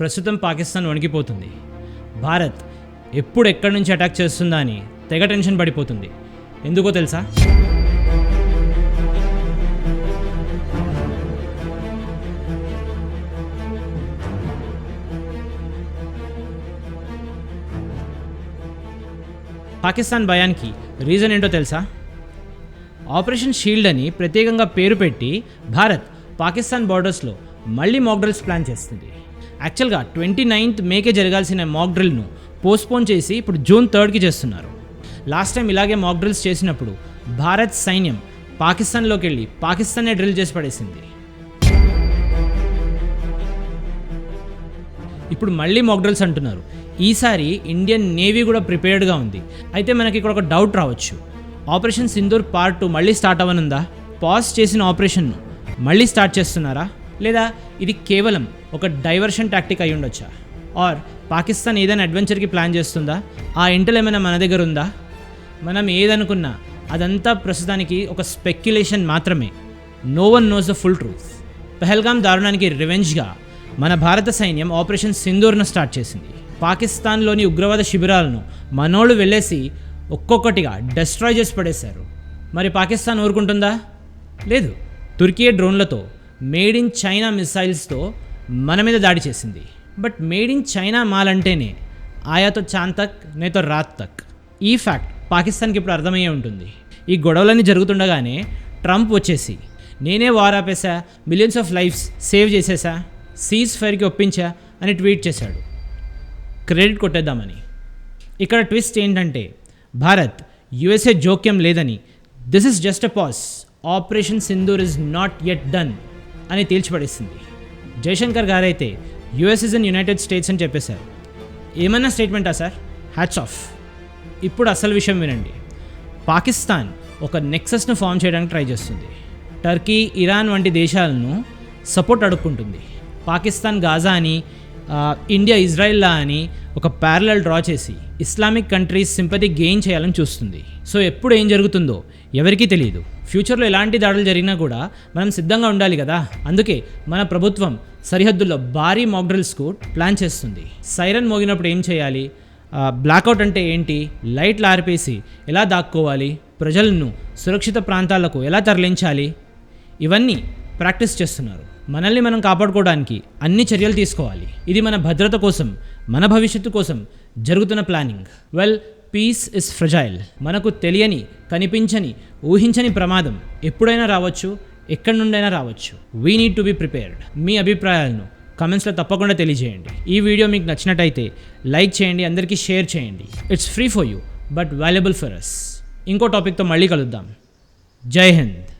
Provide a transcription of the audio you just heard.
ప్రస్తుతం పాకిస్తాన్ వణికిపోతుంది. భారత్ ఎప్పుడు ఎక్కడి నుంచి అటాక్ చేస్తుందా అని తెగ టెన్షన్ పడిపోతుంది. ఎందుకో తెలుసా? పాకిస్తాన్ భయానికి రీజన్ ఏంటో తెలుసా? ఆపరేషన్ షీల్డ్ అని ప్రత్యేకంగా పేరు పెట్టి భారత్ పాకిస్తాన్ బార్డర్స్లో మళ్ళీ మాక్డ్రిల్స్ ప్లాన్ చేస్తుంది. యాక్చువల్గా ట్వంటీ నైన్త్ మేకే జరగాల్సిన మాక్ డ్రిల్ను పోస్ట్పోన్ చేసి ఇప్పుడు జూన్ థర్డ్కి చేస్తున్నారు. లాస్ట్ టైం ఇలాగే మాక్ డ్రిల్స్ చేసినప్పుడు భారత్ సైన్యం పాకిస్తాన్లోకి వెళ్ళి పాకిస్తాన్నే డ్రిల్ చేసి పడేసింది. ఇప్పుడు మళ్ళీ మాక్ డ్రిల్స్ అంటున్నారు. ఈసారి ఇండియన్ నేవీ కూడా ప్రిపేర్డ్గా ఉంది. అయితే మనకి ఇక్కడ ఒక డౌట్ రావచ్చు. ఆపరేషన్ సింధూర్ పార్ట్ టూ మళ్ళీ స్టార్ట్ అవ్వనుందా? పాజ్ చేసిన ఆపరేషన్ను మళ్ళీ స్టార్ట్ చేస్తున్నారా? లేదా ఇది కేవలం ఒక డైవర్షన్ టాక్టిక్ అయి ఉండొచ్చా? ఆర్ పాకిస్తాన్ ఏదైనా అడ్వెంచర్కి ప్లాన్ చేస్తుందా? ఆ ఇంటలు ఏమైనా మన దగ్గర ఉందా? మనం ఏదనుకున్నా అదంతా ప్రస్తుతానికి ఒక స్పెక్యులేషన్ మాత్రమే. No one knows the full truth Pahalgam దారుణానికి రివెంజ్గా మన భారత సైన్యం ఆపరేషన్ సింధూర్ను స్టార్ట్ చేసింది. పాకిస్తాన్లోని ఉగ్రవాద శిబిరాలను మనోళ్ళు వెళ్ళేసి ఒక్కొక్కటిగా డెస్ట్రాయ్ చేసి పడేశారు. మరి పాకిస్తాన్ ఊరుకుంటుందా? లేదు. తుర్కియే డ్రోన్లతో మేడ్ ఇన్ చైనా మిసైల్స్తో మన మీద దాడి చేసింది. బట్ మేడ్ ఇన్ చైనా మాల్ అంటేనే ఆయాతో చాన్ తక్ నేతో రాత్ తక్ ఈ ఫ్యాక్ట్ పాకిస్తాన్కి ఇప్పుడు అర్థమయ్యే ఉంటుంది. ఈ గొడవలన్నీ జరుగుతుండగానే ట్రంప్ వచ్చేసి నేనే వార్ ఆపేసా మిలియన్స్ ఆఫ్ లైఫ్స్ సేవ్ చేసేసా సీజ్ ఫైర్కి ఒప్పించా? అని ట్వీట్ చేశాడు. క్రెడిట్ కొట్టేద్దామని. ఇక్కడ ట్విస్ట్ ఏంటంటే భారత్ యుఎస్ఏ జోక్యం లేదని. This is just a pause operation Sindoor is not yet done అని తేల్చిపడేసింది. Jaishankar గారైతే US is in United States అని చెప్పేశారు. ఏమన్నా స్టేట్మెంటా సార్? హ్యాట్స్ ఆఫ్ ఇప్పుడు అసలు విషయం వినండి. పాకిస్తాన్ ఒక నెక్సస్ను ఫామ్ చేయడానికి ట్రై చేస్తుంది. టర్కీ ఇరాన్ వంటి దేశాలను సపోర్ట్ అడుక్కుంటుంది. పాకిస్తాన్ గాజా అని ఇండియా ఇజ్రాయిల్లా అని ఒక ప్యారలల్ డ్రా చేసి ఇస్లామిక్ కంట్రీస్ సింపతి గెయిన్ చేయాలని చూస్తుంది. సో ఎప్పుడు ఏం జరుగుతుందో ఎవరికీ తెలియదు. ఫ్యూచర్లో ఎలాంటి దాడులు జరిగినా కూడా మనం సిద్ధంగా ఉండాలి కదా. అందుకే మన ప్రభుత్వం సరిహద్దుల్లో భారీ మాక్డ్రిల్స్కు ప్లాన్ చేస్తుంది. సైరన్ మోగినప్పుడు ఏం చేయాలి? బ్లాక్అవుట్ అంటే ఏంటి? లైట్లు ఆర్పేసి ఎలా దాక్కోవాలి? ప్రజలను సురక్షిత ప్రాంతాలకు ఎలా తరలించాలి? ఇవన్నీ ప్రాక్టీస్ చేస్తున్నారు. మనల్ని మనం కాపాడుకోవడానికి అన్ని చర్యలు తీసుకోవాలి. ఇది మన భద్రత కోసం మన భవిష్యత్తు కోసం జరుగుతున్న planning. Well peace is fragile మనకు తెలియని కనిపించని ఊహించని ప్రమాదం ఎప్పుడైనా రావచ్చు ఎక్కడి నుండైనా రావచ్చు. We need to be prepared మీ అభిప్రాయాలను కమెంట్స్లో తప్పకుండా తెలియజేయండి. ఈ వీడియో మీకు నచ్చినట్టయితే లైక్ చేయండి అందరికీ షేర్ చేయండి. It's free for you but valuable for us ఇంకో టాపిక్తో మళ్ళీ కలుద్దాం. జై హింద్.